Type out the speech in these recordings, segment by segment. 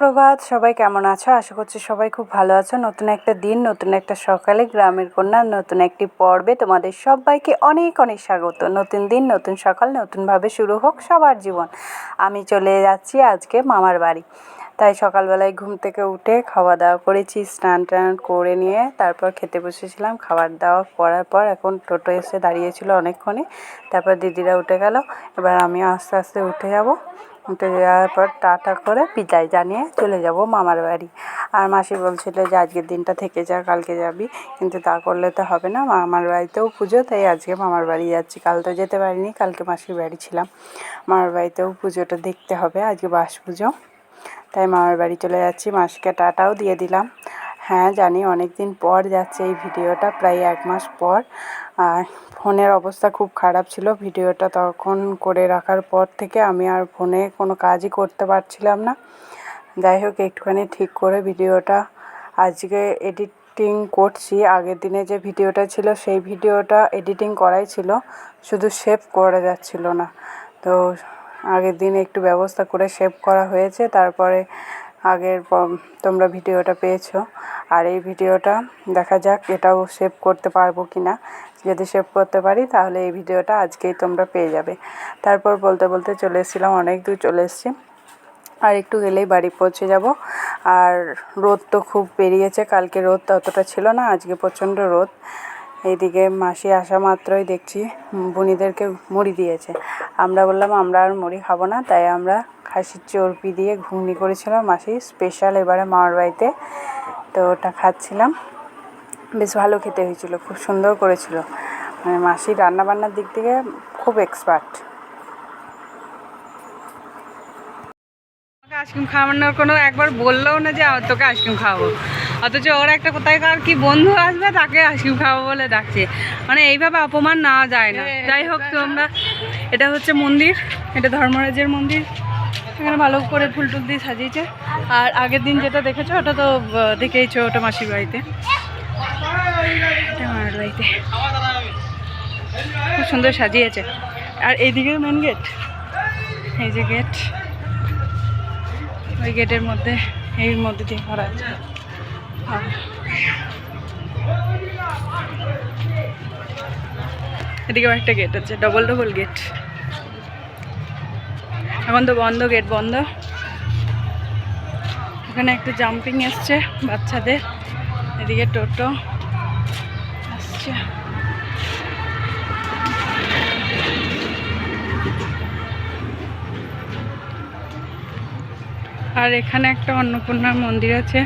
প্রভাত সবাই কেমন আছো? আশা করছি সবাই খুব ভালো আছো। নতুন একটা দিন, নতুন একটা সকালে গ্রামের কন্যা, নতুন একটি পর্বে তোমাদের সবাইকে অনেক অনেক স্বাগত। নতুন দিন, নতুন সকাল, নতুনভাবে শুরু হোক সবার জীবন। আমি চলে যাচ্ছি আজকে মামার বাড়ি। তাই সকালবেলায় ঘুম থেকে উঠে খাওয়া দাওয়া করেছি, স্নান টান করে নিয়ে তারপর খেতে বসেছিলাম। খাবার দাওয়া করার পর এখন টোটো এসে দাঁড়িয়েছিল অনেকক্ষণে তারপর দিদিরা উঠে গেল। এবার আমিও আস্তে আস্তে উঠে যাব। উঠে যাওয়ার পর টাটা করে বিদায় জানিয়ে চলে যাব মামার বাড়ি। আর মাসি বলছিল যে আজকের দিনটা থেকে যা, কালকে যাবি। কিন্তু তা করলে তো হবে না, মামার বাড়িতেও পুজো, তাই আজকে মামার বাড়ি যাচ্ছি। কাল তো যেতে পারিনি, কালকে মাসির বাড়ি ছিলাম। মামার বাড়িতেও পুজোটা দেখতে হবে, আজকে বাস পুজো। তাই মামার বাড়ি চলে যাচ্ছি, মাসিকে টাটাও দিয়ে দিলাম। হ্যাঁ জানি অনেক দিন পর যাচ্ছে এই ভিডিওটা, প্রায় এক মাস পর। আর ফোনের অবস্থা খুব খারাপ ছিল, ভিডিওটা তখন করে রাখার পর থেকে আমি আর ফোনে কোনো কাজই করতে পারছিলাম না। যাই হোক, একটুখানি ঠিক করে ভিডিওটা আজকে এডিটিং করছি। আগের দিনে যে ভিডিওটা ছিল, সেই ভিডিওটা এডিটিং করাই ছিল, শুধু সেভ করা যাচ্ছিল না। তো আগের দিন একটু ব্যবস্থা করে সেভ করা হয়েছে, তারপরে আগের তোমরা ভিডিওটা পেয়েছ। আর এই ভিডিওটা দেখা যাক এটাও সেভ করতে পারব কি না যদি সেভ করতে পারি, তাহলে এই ভিডিওটা আজকেই তোমরা পেয়ে যাবে। তারপর বলতে বলতে চলে এসেছিলাম, অনেক দূর চলে এসেছি। আর একটু গেলেই বাড়ি পৌঁছে যাব। আর রোদ তো খুব বেরিয়েছে, কালকে রোদ ততটা ছিল না, আজকে প্রচণ্ড রোদ। এইদিকে মাসি আসা মাত্রই দেখছি বুনিদেরকে মুড়ি দিয়েছে। আমরা বললাম, আমরা আর মুড়ি খাব না। তাই আমরা খাসির চর্বি দিয়ে ঘুগনি করেছিলাম মাসি স্পেশাল এবারে মামার বাড়িতে। তো ওটা খাচ্ছিলাম। বেশ ভালো খেতে হয়েছিল, খুব সুন্দর করেছিল। মানে মাসি রান্নাবান্নার দিক থেকে খুব এক্সপার্ট আইসক্রিম খাওয়ানোর কোনো একবার বললেও না যে, তোকে আইসক্রিম খাওয়াবো। অথচ ওরা একটা কোথায় কার কি বন্ধু আসবে তাকে আইসক্রিম খাওয়াবো বলে ডাকছে। মানে এইভাবে অপমান না যায় না। যাই হোক তোমরা এটা হচ্ছে মন্দির এটা ধর্মরাজের মন্দির। এখানে ভালো করে ফুল টুল দিয়ে সাজিয়েছে। আর আগের দিন যেটা দেখেছ ওটা তো দেখেইছো ওটা মাসির বাড়িতে। মামার বাড়িতে। খুব সুন্দর সাজিয়েছে। আর এইদিকে মেন গেট এই যে গেট ওই গেটের মধ্যে এর মধ্যে দিয়ে করা আছে। এদিকেও একটা গেট আছে ডবল ডবল গেট এখন তো বন্ধ গেট বন্ধ। এখানে একটা জাম্পিং এসছে বাচ্চাদের। এদিকে টোটো আসছে। আর এখানে একটা অন্নপূর্ণার মন্দির আছে।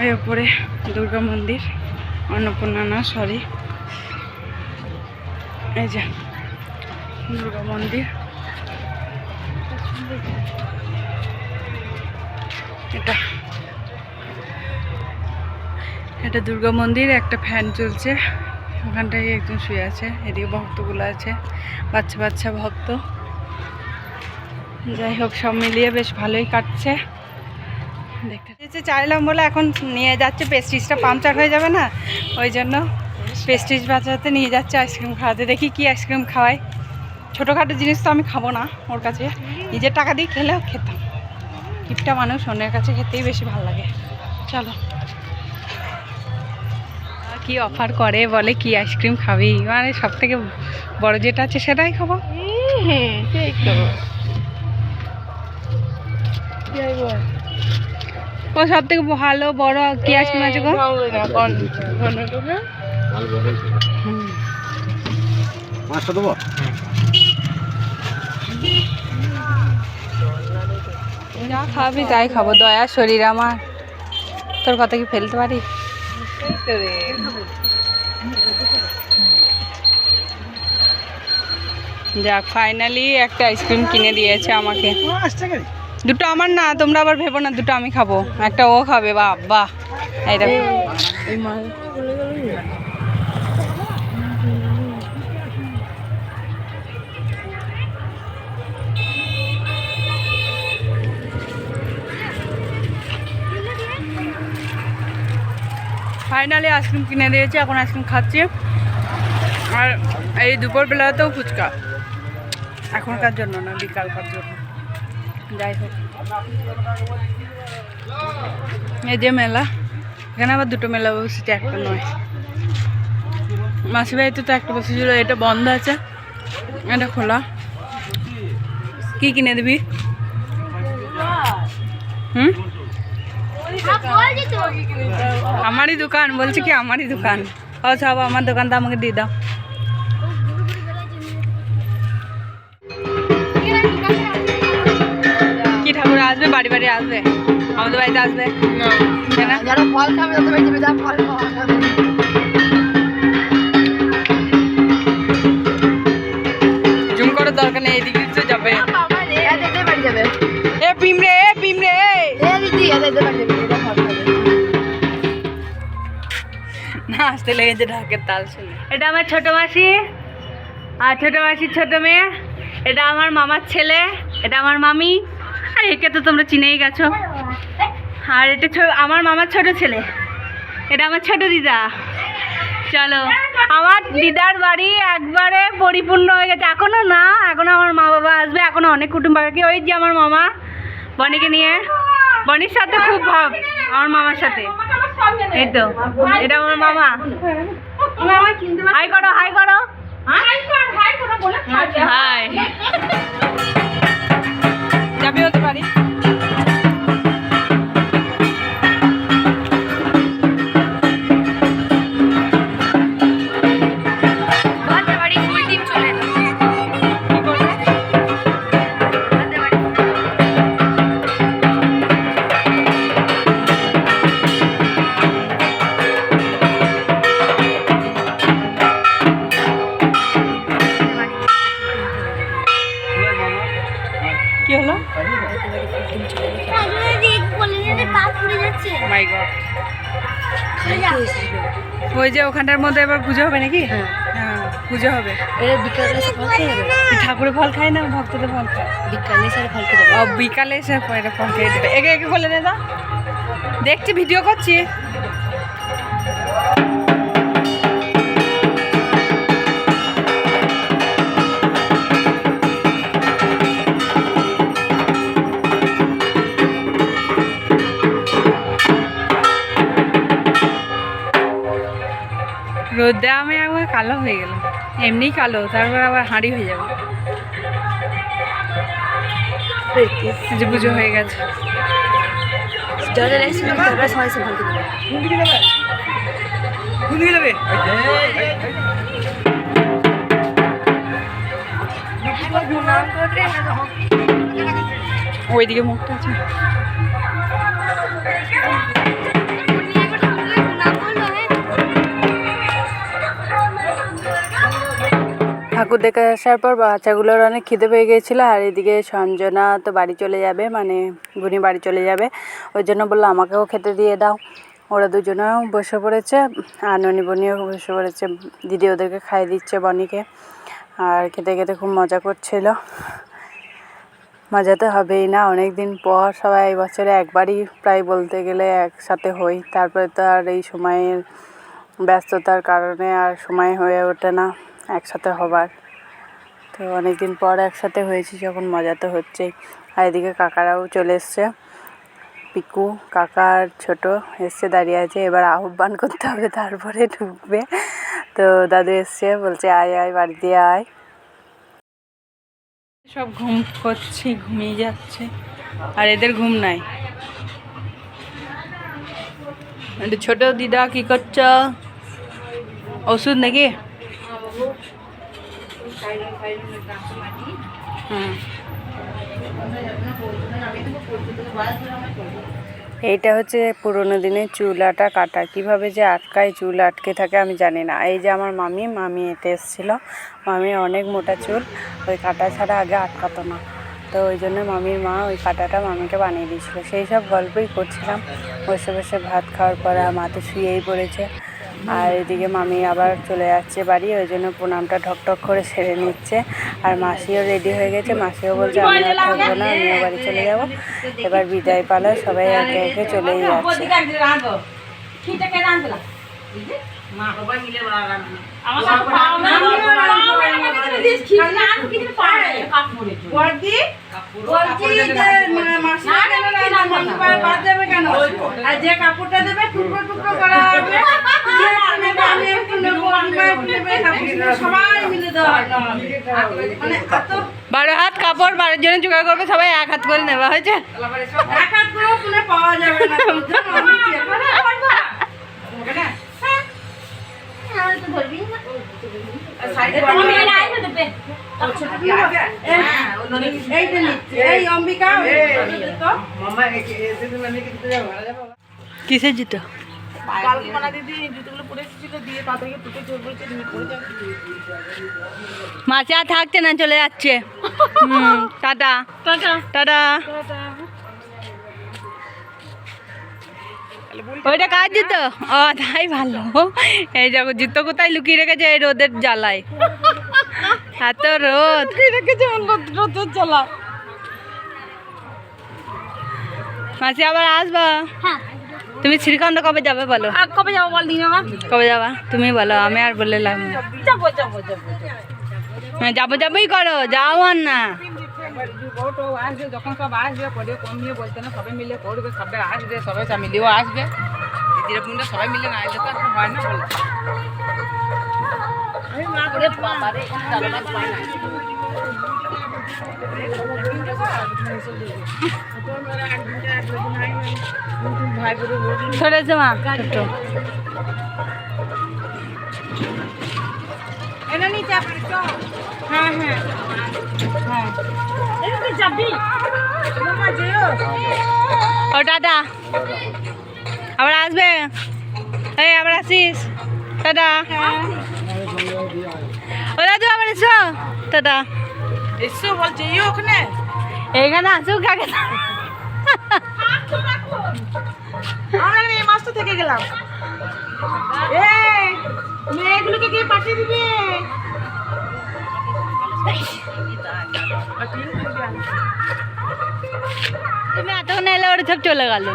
ওই ওপরে দুর্গা মন্দির অন্নপূর্ণা না সরি এই যে দুর্গা মন্দির। এটা। এটা দুর্গা মন্দির, একটা ফ্যান চলছে। ওখানটায় একজন শুয়ে আছে, এদিকে ভক্তগুলো আছে, বাচ্চা বাচ্চা ভক্ত। যাই হোক, সব মিলিয়ে বেশ ভালোই কাটছে। দেখতে যে চাইলাম বলে এখন নিয়ে যাচ্ছে পেস্টিজটা পাংচার হয়ে যাবে না, ওই জন্য পেস্টিজ বাঁচাতে নিয়ে যাচ্ছে আইসক্রিম খাওয়াতে। দেখি কি আইসক্রিম খাওয়াই ছোটোখাটো জিনিস তো আমি খাব না ওর কাছে। নিজের টাকা দিয়ে খেলেও খেতাম। কিপটা মানুষ অন্যের কাছে খেতেই বেশি ভালো লাগে। চলো। কি অফার করে, বলে কি আইসক্রিম খাবি? মানে সব থেকে বড় যেটা আছে সেটাই খাব। হ্যাঁ সেই যাইব ও সব থেকে ভালো বড় কি আছে গো। পাঁচশো দেবো? যা খাবি তাই খাব। দয়া শরীর আমার। তোর কথা কি ফেলতে পারি? যাক ফাইনালি একটা আইসক্রিম কিনে দিয়েছে আমাকে। দুটো আমার না, তোমরা আবার ভেবো না, দুটো আমি খাব। একটা ও খাবে বাহ বাহ এই দেখো। ফাইনালি আইসক্রিম কিনে দিয়েছে, এখন আইসক্রিম খাচ্ছি। আর এই দুপুরবেলাতেও ফুচকা। এখনকার জন্য না, বিকালকার জন্য। যাই হোক এই যে মেলা, এখানে আবার দুটো মেলা বসেছে, একটা নয়। মাসি বাড়িতে তো একটা বসেছিল এটা বন্ধ আছে, এটা খোলা। কি কিনে দিবি? হুম? আমারই দোকান, বলছি কি আমারই দোকান। ও সব আমার দোকানটা আমাকে দিয়ে দাও। আসবে বাড়ি বাড়ি আসবে। আমাদের বাড়িতে আসবে। যারা ফল খাবে তাদের বাড়ি যা ফল জুম করার দরকার নেই এদিকে তো যাবে। এদের বাড়ি এ পিমড়ে এ পিমড়ে এ দিদি এদের বাড়ি যাবে। এরা ফল খাবে। না আসতে লেগেছে ঢাকের তাল শুনে। এটা আমার ছোট মাসি আর ছোট মাসির ছোট মেয়ে। এটা আমার মামার ছেলে এটা আমার মামি। আর একে তো তোমরা চিনেই গেছো। আর এটা আমার মামার ছোট ছেলে। এটা আমার ছোট দিদা। চলো আমার দিদার বাড়ি একবারে পরিপূর্ণ হয়ে গেছে। এখনও না এখনও আমার মা বাবা আসবে এখনও অনেক কুটুম বাকি ওই যে আমার মামা বনিকে নিয়ে। বনির সাথে খুব ভাব আমার মামার সাথে। এই তো এটা আমার মামা। হাই করো হাই করো। হাই যাবি হতে পারি? মধ্যে এবার পুজো হবে নাকি? হ্যাঁ। পুজো হবে। বিকালে এসে ফল খেয়ে যাবে এই ঠাকুরের ফল খায় না ভক্তদের ফল খায় বিকালে এসে ফল খেয়ে যাবে ও বিকালে এসে এটা ফল খেয়ে দেবে। একে একে বলে দে দা। দেখছি ভিডিও করছি। রোদে আমি একবার কালো হয়ে গেলাম এমনি কালো, তারপর আবার হাঁড়ি হয়ে যাবে। পুজো হয়ে গেছে। ওইদিকে মুখটা আছে। ঠাকুর দেখে আসার পর বাচ্চাগুলোর অনেক খিদে পেয়ে গিয়েছিল, আর এদিকে সঞ্জনা তো বাড়ি চলে যাবে মানে বুনি বাড়ি চলে যাবে। ওই জন্য বলল, আমাকেও খেতে দিয়ে দাও। ওরা দুজনেও বসে পড়েছে, আর ননি বনিও বসে পড়েছে। দিদি ওদেরকে খাইয়ে দিচ্ছে বনিকে, আর খেতে খেতে খুব মজা করছিল। মজা তো হবেই না অনেক দিন পর সবাই এই বছরে একবারই প্রায় বলতে গেলে একসাথে হই। তারপরে তো আর এই সময়ের ব্যস্ততার কারণে আর সময় হয়ে ওঠে না। একসাথে হবার। তো অনেক দিন পর একসাথে হয়েছি, যখন মজা তো হচ্ছেই। আর এদিকে কাকারাও চলে এসছে। পিকু কাকার ছোট এসছে দাঁড়িয়ে আছে। এবার আহ্বান করতে হবে, তারপরে ঢুকবে। তো দাদু এসছে, বলছে, আয় আয়, বাড়ি দিয়ে আয়। সব ঘুম করছি, ঘুমিয়ে যাচ্ছে। আর এদের ঘুম নাই। ছোট দিদা কি করছ? ওষুধ নাকি? এইটা হচ্ছে পুরোনো দিনের চুলাটা কাটা। কীভাবে যে আটকায় চুল আটকে থাকে আমি জানি না। এই যে আমার মামি মামি এতে এসেছিল। মামির অনেক মোটা চুল, ওই কাটা ছাড়া আগে আটকাতো না। তো ওই জন্য মামির মা ওই কাটাটা মামিকে বানিয়ে দিয়েছিলো। সেই সব গল্পই করছিলাম। বসে বসে ভাত খাওয়ার পরে মা তো শুয়েই পড়েছে। আর এদিকে মামি আবার চলে যাচ্ছে বাড়ি, ওই জন্য প্রণামটা ঠকঠক করে সেরে নিচ্ছে। আর মাসিও রেডি হয়ে গেছে, মাসিও বলছে, আমি আর থাকব না, আমিও বাড়ি চলে যাব। এবার বিদায় পালা, সবাই একে একে চলেই যাচ্ছে। যে কাপড়টা দেবে টুকরো টুকরো করা হবে। যে মানে বারো হাত কাপড় বারোর জন্য জোগাড় করবে সবাই এক হাত করে নেওয়া হয়েছে। এক হাত করেও পাওয়া যাবে না। কিসের জুতো? মাছে আর থাকছে না চলে যাচ্ছে। টাটা। টাটা। টাটা। ওইটা কার জুতো? ও তাই ভালো। এই দেখো জুতো কোথায়? লুকিয়ে রেখেছে এই রোদের জ্বালায়। এত রোদ। রেখেছে রোদের জ্বালা মাসি আবার আসবা? তুমি শ্রীকান্ত কবে যাবে বলো? কবে যাব বল দিন কবে যাবা? তুমি বলো আমি আর বললে লাভ নেই। যাব যাব যাব। হ্যাঁ, যাব যাবোই করো যাও আর না। ফটো আসবে যখন সব আসবে পরে কম নিয়ে বলতে না সবাই মিলে করবে সবাই আসবে সবাই সব মিলেও আসবে। দিদিরা বোনরা সবাই মিলে না আসলে তো হয় না বলে। ওরে বাবা রে জানালা পাই না। সরেছে মা। ছোট্ট এটা নিচে হ্যাঁ হ্যাঁ। ও টাটা। আবার আসবে? এই আবার আসিস? টাটা। ও দাদু আবার এসো। টাটা। এসো বলছে ইয়ে ওখানে? এইখানে আসুক আগে আমরা এই থেকে গেলাম। এই মেয়েগুলোকে কে পাঠিয়ে দিবে? তুমি এতক্ষণ এলে ওরা সব চলে গেল।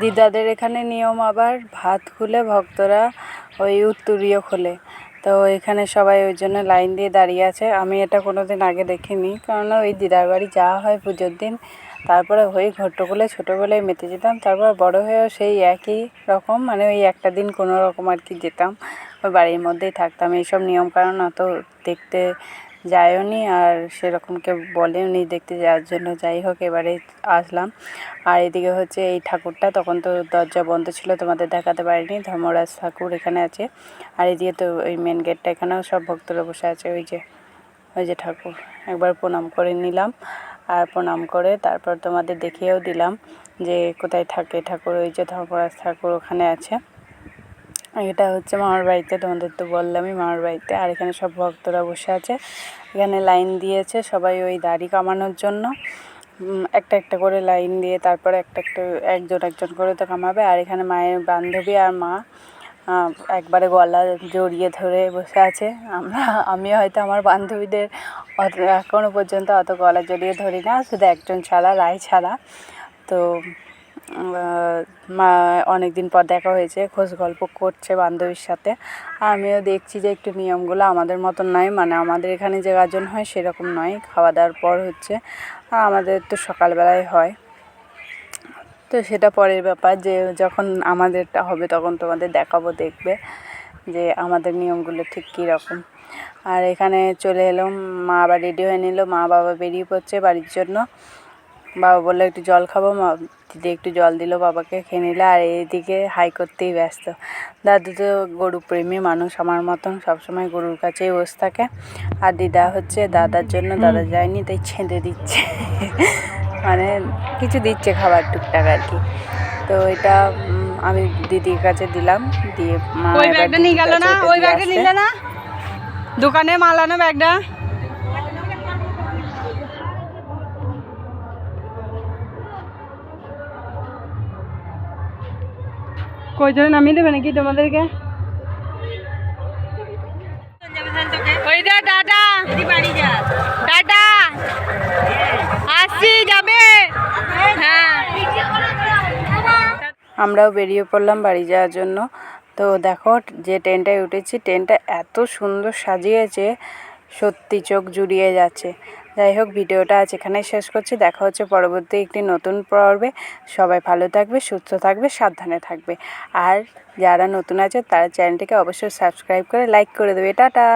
দিদাদের এখানে নিয়ম আবার, ভাত খুলে ভক্তরা ওই উত্তরীয় খোলে। তো এখানে সবাই ওই জন্য লাইন দিয়ে দাঁড়িয়ে আছে। আমি এটা কোনো দিন আগে দেখিনি। কারণ ওই দিদার বাড়ি যাওয়া হয় পুজোর দিন। তারপরে ওই ঘট্টগুলো ছোটোবেলায় মেতে যেতাম। তারপর বড় হয়েও সেই একই রকম। মানে ওই একটা দিন কোনো রকম আর কি যেতাম। ওই বাড়ির মধ্যেই থাকতাম। এইসব নিয়মকানুন অত দেখতে যায়ও নি আর সেরকম কেউ বলেও নি দেখতে যাওয়ার জন্য যাই হোক এবারে আসলাম। আর এদিকে হচ্ছে এই ঠাকুরটা, তখন তো দরজা বন্ধ ছিল, তোমাদের দেখাতে পারিনি, ধর্মরাজ ঠাকুর এখানে আছে। আর এদিকে তো ওই মেন গেটটা এখানেও সব ভক্তরা বসে আছে, ওই যে ওই যে ঠাকুর। একবার প্রণাম করে নিলাম, আর প্রণাম করে তারপর তোমাদের দেখিয়েও দিলাম যে কোথায় থাকে ঠাকুর, ওই যে ধর্মরাজ ঠাকুর ওখানে আছে। এটা হচ্ছে মামার বাড়িতে, তোমাদের তো বললামই মামার বাড়িতে। আর এখানে সব ভক্তরা বসে আছে। এখানে লাইন দিয়েছে সবাই ওই দাড়ি কামানোর জন্য। একটা একটা করে লাইন দিয়ে তারপরে একটা একটা একজন একজন করে তো কামাবে। আর এখানে মায়ের বান্ধবী আর মা একবারে গলা জড়িয়ে ধরে বসে আছে। আমরা আমি হয়তো আমার বান্ধবীদের অত এখনও পর্যন্ত অত গলা জড়িয়ে ধরি না। শুধু একজন ছাড়া, রায় ছাড়া। তো মা অনেক দিন পর দেখা হয়েছে, খোঁজ গল্প করছে বান্ধবীর সাথে। আমিও দেখছি যে একটু নিয়মগুলো আমাদের মতন নয় মানে আমাদের এখানে যে গাজন হয় সেরকম নয়, খাওয়া দাওয়ার পর হচ্ছে আর আমাদের তো সকালবেলায় হয়। তো সেটা পরের ব্যাপার যে যখন আমাদেরটা হবে তখন তোমাদের দেখাবো, দেখবে যে আমাদের নিয়মগুলো ঠিক কী রকম আর এখানে চলে এলাম, মা আবার রেডি হয়ে নিল, মা বাবা বেরিয়ে পড়ছে বাড়ির জন্য। বাবা বলল একটু জল খাব মা দিদি একটু জল দিল বাবাকে খেয়ে নিলে আর এইদিকে হাই করতেই ব্যস্ত। দাদু তো গরু প্রেমী মানুষ আমার মতন সবসময় গরুর কাছেই বসে থাকে। আর দিদা হচ্ছে দাদার জন্য দাদা যায়নি তাই ছেঁদে দিচ্ছে। মানে কিছু দিচ্ছে খাবার টুকটাক আর কি। তো এটা আমি দিদির কাছে দিলাম দিয়ে মা ওই ব্যাগটা নিয়ে গেল না? ওই ব্যাগটা নিলে না? দোকানে মালানো ব্যাগটা? কই জন্য নামিয়ে দেবে নাকি তোমাদেরকে? যে যাবে। হ্যাঁ। আমরাও বেরিয়ে পড়লাম বাড়ি যাওয়ার জন্য। তো দেখো যে ট্রেনটায় উঠেছি ট্রেনটা এত সুন্দর সাজিয়েছে সত্যি চোখ জুড়িয়ে যাচ্ছে। যাই হোক, ভিডিওটা আজ এখানেই শেষ করছি। দেখা হচ্ছে পরবর্তী একটি নতুন পর্বে। সবাই ভালো থাকবে, সুস্থ থাকবে, সাবধানে থাকবে। আর যারা নতুন আছে, তারা চ্যানেলটিকে অবশ্যই সাবস্ক্রাইব করে, লাইক করে দেবে। টাটা!